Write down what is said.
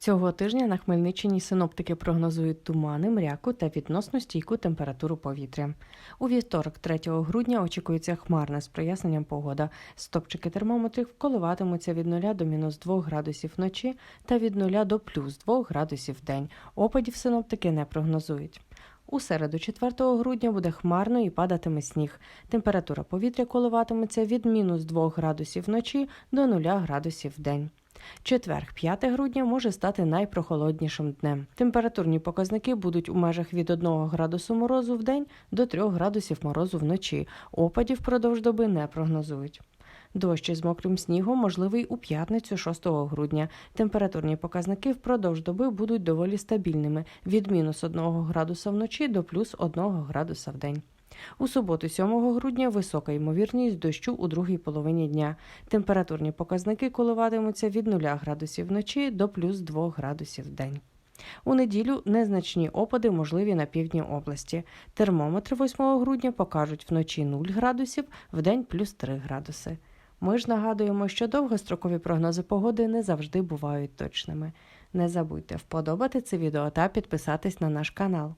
Цього тижня на Хмельниччині синоптики прогнозують тумани, мряку та відносно стійку температуру повітря. У вівторок, 3 грудня, очікується хмарна з проясненням погода. Стопчики термометрів коливатимуться від 0 до мінус 2 градусів вночі та від 0 до плюс 2 градусів в день. Опадів синоптики не прогнозують. У середу, 4 грудня, буде хмарно і падатиме сніг. Температура повітря коливатиметься від мінус 2 градусів вночі до 0 градусів в день. Четверг, 5 грудня, може стати найпрохолоднішим днем. Температурні показники будуть у межах від 1 градусу морозу в день до 3 градусів морозу вночі. Опадів впродовж доби не прогнозують. Дощ із мокрим снігом можливий у п'ятницю 6 грудня. Температурні показники впродовж доби будуть доволі стабільними від мінус 1 градуса вночі до плюс 1 градуса в день. У суботу, 7 грудня, висока ймовірність дощу у другій половині дня. Температурні показники коливатимуться від 0 градусів вночі до плюс 2 градусів в день. У неділю незначні опади можливі на півдні області. Термометри 8 грудня покажуть вночі 0 градусів, вдень плюс 3 градуси. Ми ж нагадуємо, що довгострокові прогнози погоди не завжди бувають точними. Не забудьте вподобати це відео та підписатись на наш канал.